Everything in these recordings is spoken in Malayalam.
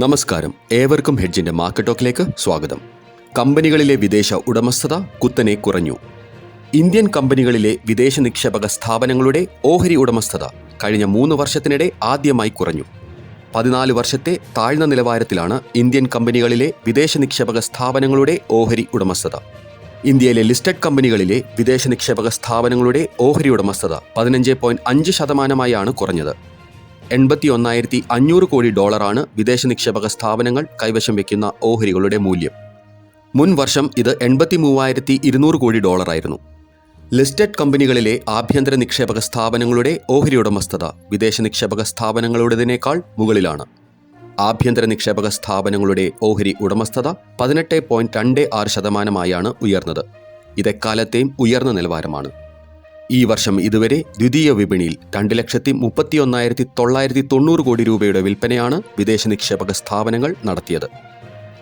നമസ്കാരം. ഏവർക്കും ഹെഡ്ജിന്റെ മാർക്കറ്റ് ടോക്കിലേക്ക് സ്വാഗതം. കമ്പനികളിലെ വിദേശ ഉടമസ്ഥത കുത്തനെ കുറഞ്ഞു. ഇന്ത്യൻ കമ്പനികളിലെ വിദേശ നിക്ഷേപക സ്ഥാപനങ്ങളുടെ ഓഹരി ഉടമസ്ഥത കഴിഞ്ഞ മൂന്ന് വർഷത്തിനിടെ ആദ്യമായി കുറഞ്ഞു. പതിനാല് വർഷത്തെ താഴ്ന്ന നിലവാരത്തിലാണ് ഇന്ത്യൻ കമ്പനികളിലെ വിദേശ നിക്ഷേപക സ്ഥാപനങ്ങളുടെ ഓഹരി ഉടമസ്ഥത. ഇന്ത്യയിലെ ലിസ്റ്റഡ് കമ്പനികളിലെ വിദേശ നിക്ഷേപക സ്ഥാപനങ്ങളുടെ ഓഹരി ഉടമസ്ഥത പതിനഞ്ച് പോയിന്റ് അഞ്ച് ശതമാനമായാണ് കുറഞ്ഞത്. എൺപത്തി ഒന്നായിരത്തി അഞ്ഞൂറ് കോടി ഡോളറാണ് വിദേശ നിക്ഷേപക സ്ഥാപനങ്ങൾ കൈവശം വയ്ക്കുന്ന ഓഹരികളുടെ മൂല്യം. മുൻ വർഷം ഇത് എൺപത്തി മൂവായിരത്തി ഇരുന്നൂറ് കോടി ഡോളറായിരുന്നു. ലിസ്റ്റഡ് കമ്പനികളിലെ ആഭ്യന്തര നിക്ഷേപക സ്ഥാപനങ്ങളുടെ ഓഹരി ഉടമസ്ഥത വിദേശ നിക്ഷേപക സ്ഥാപനങ്ങളുടേതിനേക്കാൾ മുകളിലാണ്. ആഭ്യന്തര നിക്ഷേപക സ്ഥാപനങ്ങളുടെ ഓഹരി ഉടമസ്ഥത പതിനെട്ട് പോയിന്റ് രണ്ട് ആറ് ശതമാനമായാണ് ഉയർന്നത്. ഇതെക്കാലത്തെയും ഉയർന്ന നിലവാരമാണ്. ഈ വർഷം ഇതുവരെ ദ്വിതീയ വിപണിയിൽ രണ്ട് ലക്ഷത്തി മുപ്പത്തിയൊന്നായിരത്തി തൊള്ളായിരത്തി തൊണ്ണൂറ് കോടി രൂപയുടെ വിൽപ്പനയാണ് വിദേശ നിക്ഷേപക സ്ഥാപനങ്ങൾ നടത്തിയത്.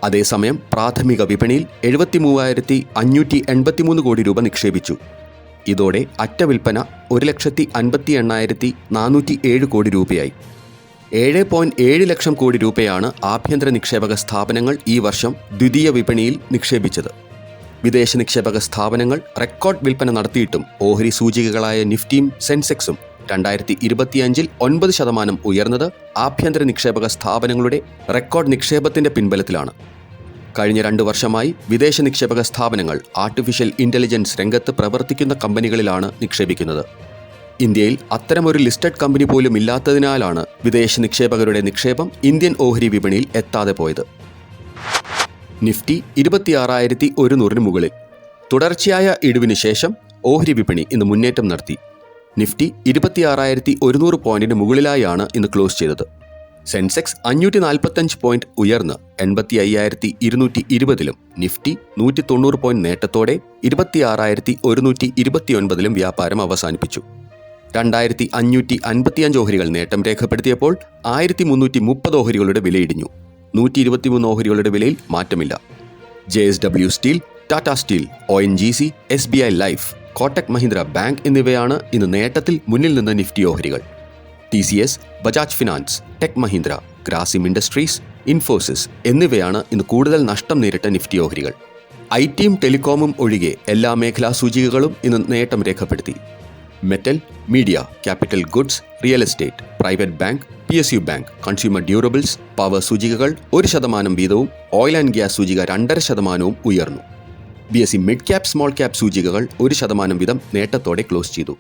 അതേസമയം പ്രാഥമിക വിപണിയിൽ എഴുപത്തി മൂവായിരത്തി അഞ്ഞൂറ്റി എൺപത്തിമൂന്ന് കോടി രൂപ നിക്ഷേപിച്ചു. ഇതോടെ അറ്റ വിൽപ്പന ഒരു ലക്ഷത്തി അൻപത്തി എണ്ണായിരത്തി നാനൂറ്റി ഏഴ് കോടി രൂപയായി. ഏഴ് പോയിന്റ് ഏഴ് ലക്ഷം കോടി രൂപയാണ് ആഭ്യന്തര നിക്ഷേപക സ്ഥാപനങ്ങൾ ഈ വർഷം ദ്വിതീയ വിപണിയിൽ നിക്ഷേപിച്ചത്. വിദേശ നിക്ഷേപക സ്ഥാപനങ്ങൾ റെക്കോർഡ് വിൽപ്പന നടത്തിയിട്ടും ഓഹരി സൂചികകളായ നിഫ്റ്റിയും സെൻസെക്സും രണ്ടായിരത്തി ഇരുപത്തിയഞ്ചിൽ ഒൻപത് ശതമാനം ഉയർന്നത് ആഭ്യന്തര നിക്ഷേപക സ്ഥാപനങ്ങളുടെ റെക്കോർഡ് നിക്ഷേപത്തിന്റെ പിൻബലത്തിലാണ്. കഴിഞ്ഞ രണ്ടു വർഷമായി വിദേശ നിക്ഷേപക സ്ഥാപനങ്ങൾ ആർട്ടിഫിഷ്യൽ ഇന്റലിജൻസ് രംഗത്ത് പ്രവർത്തിക്കുന്ന കമ്പനികളിലാണ് നിക്ഷേപിക്കുന്നത്. ഇന്ത്യയിൽ അത്തരമൊരു ലിസ്റ്റഡ് കമ്പനി പോലും ഇല്ലാത്തതിനാലാണ് വിദേശ നിക്ഷേപകരുടെ നിക്ഷേപം ഇന്ത്യൻ ഓഹരി വിപണിയിൽ എത്താതെ പോയത്. നിഫ്റ്റി ഇരുപത്തിയാറായിരത്തി ഒരുന്നൂറിന് മുകളിൽ. തുടർച്ചയായ ഇടിവിന് ശേഷം ഓഹരി വിപണി ഇന്ന് മുന്നേറ്റം നടത്തി. നിഫ്റ്റി ഇരുപത്തിയാറായിരത്തി ഒരുന്നൂറ് പോയിന്റിന് മുകളിലായാണ് ഇന്ന് ക്ലോസ് ചെയ്തത്. സെൻസെക്സ് അഞ്ഞൂറ്റി നാൽപ്പത്തഞ്ച് പോയിന്റ് ഉയർന്ന് എൺപത്തി അയ്യായിരത്തി ഇരുന്നൂറ്റി ഇരുപതിലും നിഫ്റ്റി നൂറ്റി തൊണ്ണൂറ് പോയിന്റ് നേട്ടത്തോടെ ഇരുപത്തിയാറായിരത്തി ഒരുന്നൂറ്റി ഇരുപത്തിയൊൻപതിലും വ്യാപാരം അവസാനിപ്പിച്ചു. രണ്ടായിരത്തി അഞ്ഞൂറ്റി അൻപത്തിയഞ്ച് ഓഹരികൾ നേട്ടം രേഖപ്പെടുത്തിയപ്പോൾ ആയിരത്തി മുന്നൂറ്റി മുപ്പത് ഓഹരികളുടെ വിലയിടിഞ്ഞു. നൂറ്റി ഇരുപത്തിമൂന്ന് ഓഹരികളുടെ വിലയിൽ മാറ്റമില്ല. J S W steel Tata steel O N G C S B I life Kotak Mahindra bank എന്നിവയാണ് ഇന്ന് നേട്ടത്തിൽ മുന്നിൽ നിന്ന് നിഫ്റ്റി ഓഹരികൾ. T C S Bajaj finance tech Mahindra Grasim industries Infosys എന്നിവയാണ് ഇന്ന് കൂടുതൽ നഷ്ടം നേരിട്ട നിഫ്റ്റി ഓഹരികൾ. ഐ ടിയും ടെലികോമും ഒഴികെ എല്ലാ മേഖലാ സൂചികകളും ഇന്ന് നേട്ടം രേഖപ്പെടുത്തി. Metal media capital goods real estate private bank P S U bank consumer durables power സൂചികകൾ ഒരു ശതമാനം വീതവും ഓയിൽ ആൻഡ് ഗ്യാസ് സൂചിക രണ്ടര ശതമാനവും ഉയർന്നു. B S C mid cap small cap സൂചികകൾ ഒരു ശതമാനം വീതം നേട്ടത്തോടെ ക്ലോസ് ചെയ്തു.